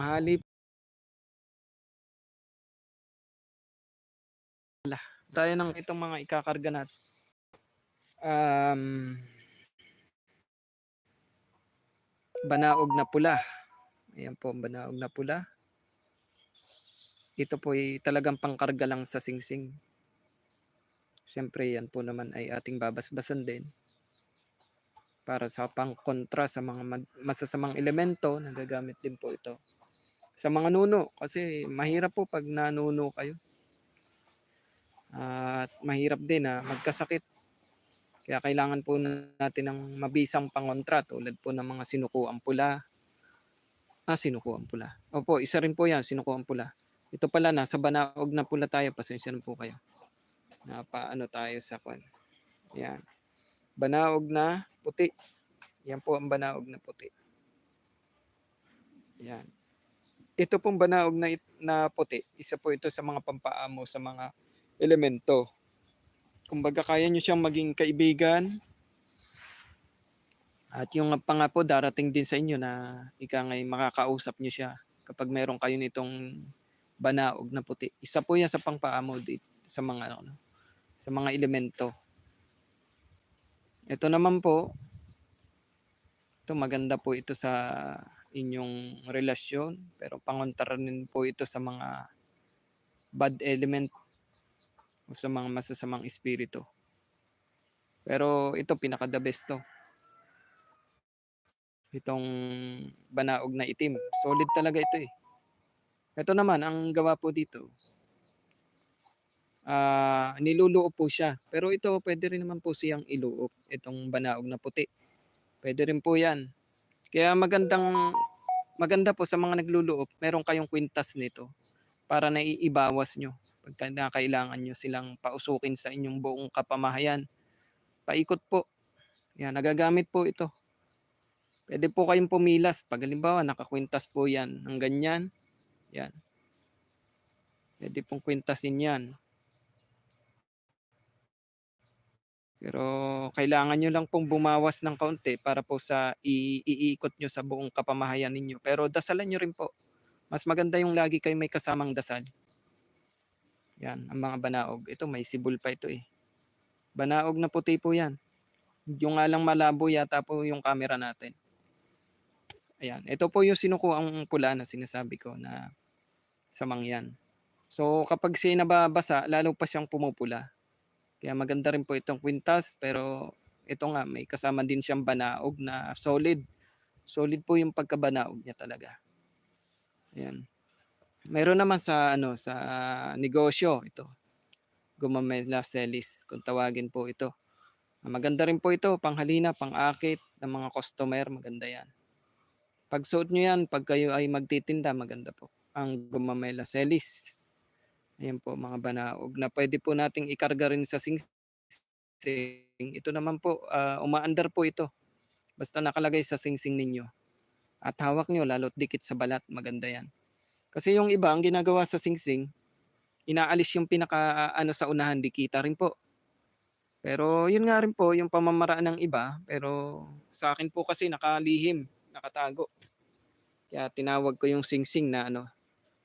Tanghali La tayo ng itong mga ikakarga nat um banaog na pula. Ayan po, banaog na pula. Ito po ay talagang pangkarga lang sa singsing. Siyempre yan po naman ay ating babasbasan din. Para sa pangkontra sa mga masasamang elemento, nagagamit din po ito. Sa mga nuno, kasi mahirap po pag nanuno kayo. At mahirap din na magkasakit. Kaya kailangan po natin ng mabisang pangontra tulad po ng mga sinukuang pula. Ah, sinukuang pula. Opo, isa rin po yan, sinukuang pula. Ito pala, nasa banaog na pula tayo. Pasensya na po kayo. Napaano tayo sa kwan. Yan. Banaog na puti. Yan po ang banaog na puti. Yan. Ito pong banaog na, na puti, isa po ito sa mga pampaamo sa mga elemento. Kumbaga kaya nyo siyang maging kaibigan. At yung pa nga po darating din sa inyo na ika ngay makakausap nyo siya kapag meron kayo nitong banaog na puti. Isa po yan sa pangpaamo dito sa mga ano, sa mga elemento. Ito naman po, ito maganda po ito sa inyong relasyon, pero pangontra po ito sa mga bad element o sa mga masasamang espiritu. Pero ito pinaka the best to. Itong banaog na itim. Solid talaga ito eh. Ito naman, ang gawa po dito, ah niluluop po siya. Pero ito, pwede rin naman po siyang iluop. Itong banaog na puti. Pwede rin po yan. Kaya magandang, maganda po sa mga nagluluop, meron kayong kwintas nito para naiibawas nyo pagka na kailangan nyo silang pausukin sa inyong buong kapamahayan. Paikot po. Yan, nagagamit po ito. Pwede po kayong pumilas. Pag halimbawa, nakakwintas po yan ng ganyan. Yan. Pwede pong kwintasin yan. Pero kailangan nyo lang pong bumawas ng kaunti para po sa i- iikot nyo sa buong kapamahayan ninyo. Pero dasalan nyo rin po. Mas maganda yung lagi kayo may kasamang dasal. Yan, ang mga banaog. Ito, may sibol pa ito eh. Banaog na puti po yan. Yung nga lang malabo yata po yung camera natin. Ayan. Ito po yung sinukuang pula na sinasabi ko na sa mangyan. So kapag siya nababasa, lalo pa siyang pumupula. Kaya maganda rin po itong kwintas pero ito nga may kasama din siyang banaog na solid. Solid po yung pagkabanaog niya talaga. Ayan. Meron naman sa ano sa negosyo ito. Gumamela Celis kung tawagin po ito. Maganda rin po ito, panghalina, pang-akit ng mga customer, maganda yan. Pag suot nyo yan, pag kayo ay magtitinda, maganda po. Ang Gumamela Celis. Ayan po mga banaog na pwede po nating ikarga rin sa sing Ito naman po, ah, umaandar po ito. Basta nakalagay sa singsing ninyo. At hawak nyo, lalo't dikit sa balat, maganda yan. Kasi yung iba, ang ginagawa sa singsing, inaalis yung pinaka ano sa unahan, dikita rin po. Pero yun nga rin po, yung pamamaraan ng iba, pero sa akin po kasi nakalihim, nakatago. Kaya tinawag ko yung singsing na ano,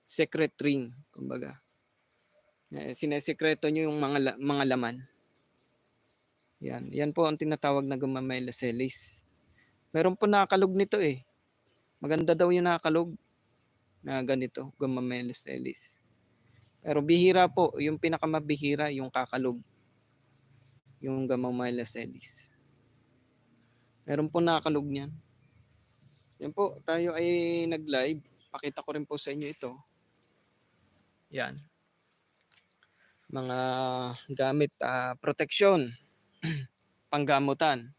secret ring, kumbaga. Eh, sinesekreto nyo yung mga, mga laman. Yan, yan po ang tinatawag na gumamela celis. Meron po nakakalog nito eh. Maganda daw yung nakakalog na ganito, gumamela celis. Pero bihira po, yung pinakamabihira, yung kakalog yung Gamamala Celis. Meron po nakakalog niyan. Yan po, tayo ay nag-live. Pakita ko rin po sa inyo ito. Yan. Mga gamit, ah, protection, panggamutan.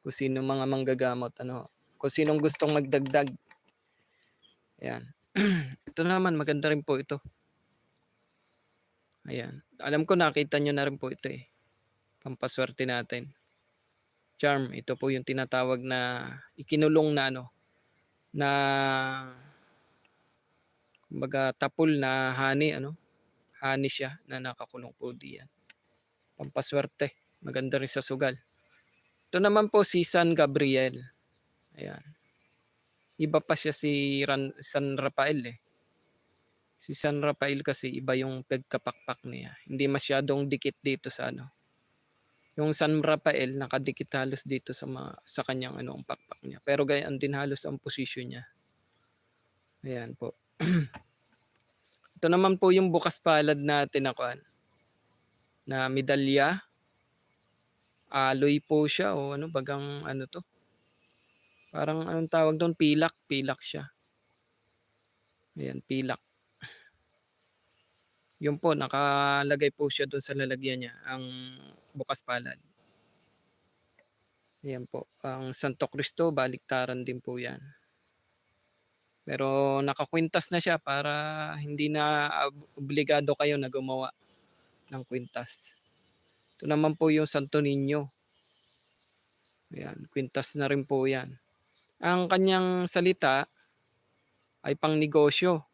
Kung sino mga manggagamot, ano, kung sinong gustong magdagdag. Yan. ito naman, maganda rin po ito. Ayan. Alam ko nakita nyo na rin po ito eh pampaswerte natin. Charm, ito po yung tinatawag na ikinulong na ano, na kumbaga tapul na honey, ano, honey siya na nakakulong po diyan. Pampaswerte, maganda rin sa sugal. Ito naman po si San Gabriel. Ayan. Iba pa siya si Ran San Rafael, eh. Si San Rafael kasi iba yung pagkapakpak niya, hindi masyadong dikit dito sa ano. Yung San Rafael nakadikit halos dito sa mga sa kanyang ano, ang pakpak niya, pero gayon din halos ang posisyon niya. Ayan po. Ito naman po yung bukas palad natin na na medalya. Alloy po siya o ano, bagang ano 'to, parang anong tawag dun, pilak, pilak siya. Ayan, pilak. Yun po, nakalagay po siya dun sa lalagyan niya, ang bukas palad. Ayan po, ang Santo Cristo baliktaran din po yan. Pero nakakwintas na siya para hindi na obligado kayo na gumawa ng kwintas. Ito naman po yung Santo Niño. Ayan, kwintas na rin po yan. Ang kanyang salita ay pangnegosyo,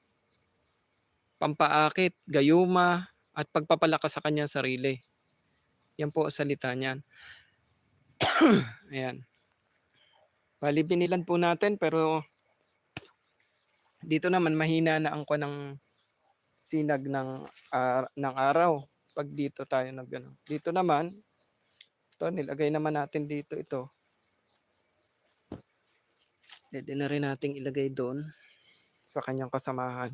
pampaakit, gayuma, at pagpapalakas sa kanyang sarili. Yan po ang salita niyan. Ayan. Bale binilan po natin pero dito naman mahina na ang kuwan ng sinag ng, ah, ng araw 'pag dito tayo nag-ano. Dito naman, ito nilagay naman natin dito ito. Puwede na rin nating ilagay dun, sa kanyang kasamahan.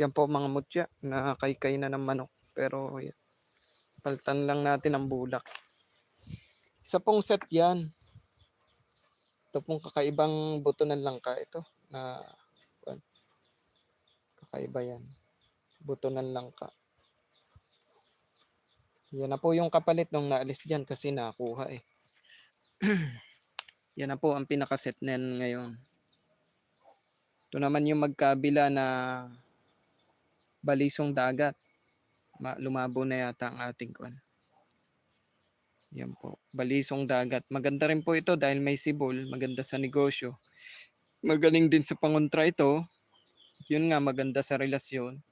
Yan po mga mutya na kaykay na ng manok, pero yan, palitan lang natin ang bulak. Isa pong set yan. Ito pong kakaibang buto ng langka ito na kuwan. Kakaiba yan, buto ng langka. Yan na po yung kapalit nung naalis diyan kasi nakuha, eh. Yan na po ang pinaka-set niyan ngayon. Ito naman yung magkabila na balisong dagat. Ma lumabo na yata ang ating kuwan. Yan po, balisong dagat. Maganda rin po ito dahil may sibol, maganda sa negosyo. Magaling din sa pangontra ito. Yun nga, maganda sa relasyon.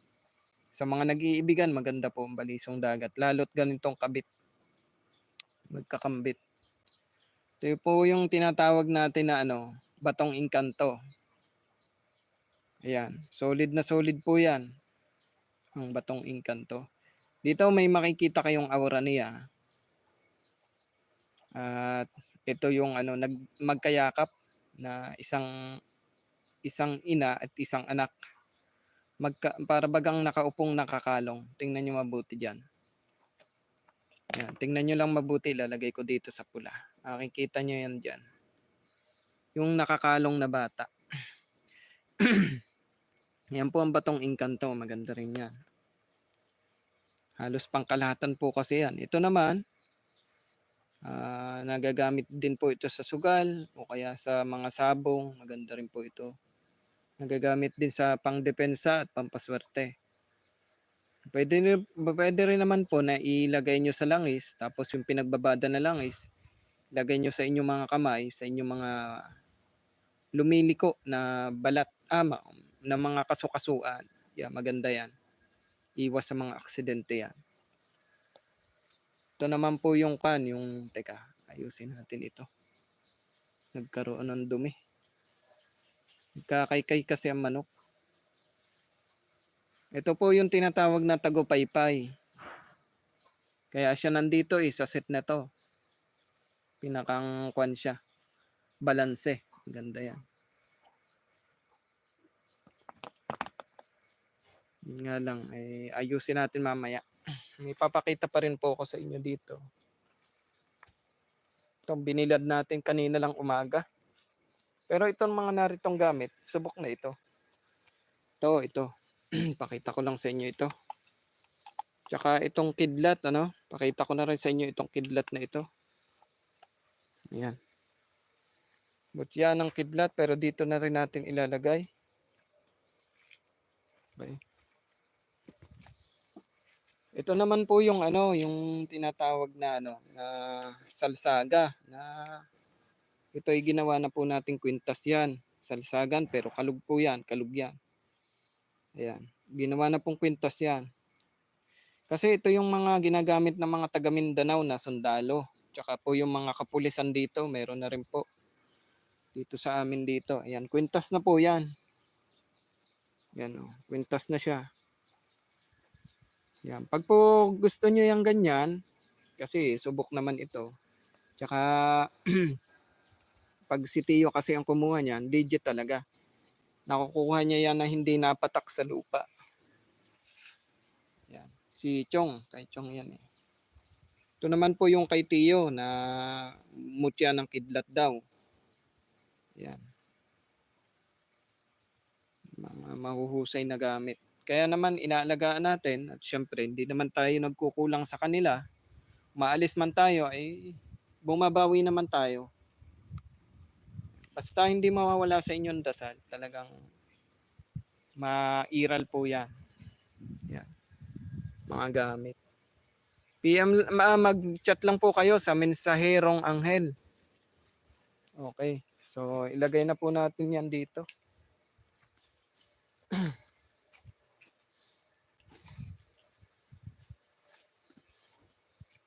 Sa mga nag-iibigan, maganda po ang balisong dagat, lalo't ganitong kabit. Magkakambit. Ito po yung tinatawag natin na ano, batong engkanto. Ayan, solid na solid po yan, ang batong engkanto. Dito may makikita kayong aura niya. At ito yung ano, nag magkayakap na isang isang ina at isang anak. Magka para bagang nakaupong nakakalong, tingnan niyo mabuti diyan. Yan, tingnan niyo lang mabuti, ilalagay ko dito sa pula. Makikita niyo yan diyan. Yung nakakalong na bata. Yan po ang batong engkanto, maganda rin yan. Halos pangkalahatan po kasi yan. Ito naman, ah, nagagamit din po ito sa sugal o kaya sa mga sabong, maganda rin po ito. Nagagamit din sa pangdepensa at pampaswerte. Puwede rin puwede rin naman po na ilagay niyo sa langis tapos yung pinagbabada na langis, ilagay niyo sa inyong mga kamay, sa inyong mga lumiliko na balat, ah, ma na mga kasu-kasuan. Yeah, maganda yan. Iwas sa mga aksidente yan. Ito naman po yung kuwan, yung teka, ayusin natin ito. Nagkaroon ng dumi. Nagkakaykay kasi ang manok. Ito po yung tinatawag na tagupaypay. Kaya siya nandito, eh, sa set na 'to. Pinakang kuwan siya, balanse, ganda yan. Yun nga lang, eh, ayusin natin mamaya. May ipapakita pa rin po ako sa inyo dito. Itong binilad natin kanina lang umaga. Pero itong mga naritong gamit, subok na ito. Ito, ito. Pakita ko lang sa inyo ito. Tsaka itong kidlat, ano, pakita ko na rin sa inyo itong kidlat na ito. Ayan. Butya ng kidlat pero dito na rin natin ilalagay. Okey. Ito naman po yung ano, yung tinatawag na ano, na salsaga na ito ay ginawa na po nating kwintas yan. Salsagan pero kalug po yan, kalug yan. Ayan, ginawa na pong kwintas yan. Kasi ito yung mga ginagamit ng mga taga Mindanao na sundalo, tsaka po yung mga kapulisan dito meron na rin po. Dito sa amin dito. Ayan, kwintas na po yan. Yan o, kwintas na siya. Yan. Pag po gusto nyo yung ganyan, kasi subok naman ito. Tsaka, pag si Tio kasi ang kumuha niyan, legit talaga. Nakukuha niya yan na hindi napatak sa lupa. Yan. Si Chong, kay Chong yan eh. Ito naman po yung kay Tio na mutya ng kidlat daw. Yan. Mga mahuhusay na gamit. Kaya naman inaalagaan natin at syempre hindi naman tayo nagkukulang sa kanila. Maalis man tayo ay bumabawi naman tayo. Basta hindi mawawala sa inyong dasal, talagang mairal po yan. Yan. Mga gamit. PM, ma- mag-chat lang po kayo sa mensaherong anghel. Okay. So, ilagay na po natin yan dito.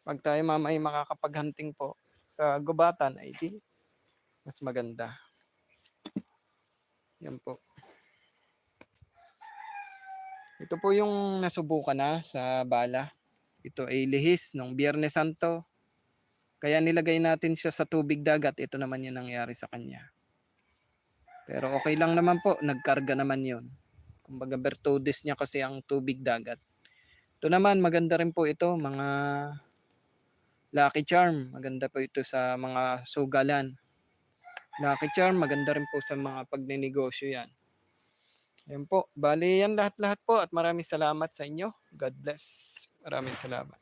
Pag tayo mamay makakapaghanting po sa gubatan, ay di mas maganda. Yan po. Ito po yung nasubukan na sa bala. Ito ay lihis nung Biyernes Santo. Kaya nilagay natin siya sa tubig dagat. Ito naman yung nangyari sa kanya. Pero okay lang naman po. Nagkarga naman yon. Kumbaga Bertudis niya kasi ang tubig dagat. Ito naman maganda rin po ito. Mga Lucky Charm. Maganda po ito sa mga sugalan. Lucky maganda rin po sa mga pagnenegosyo yan. Yan po. Bali, yan lahat-lahat po at maraming salamat sa inyo. God bless. Maraming salamat.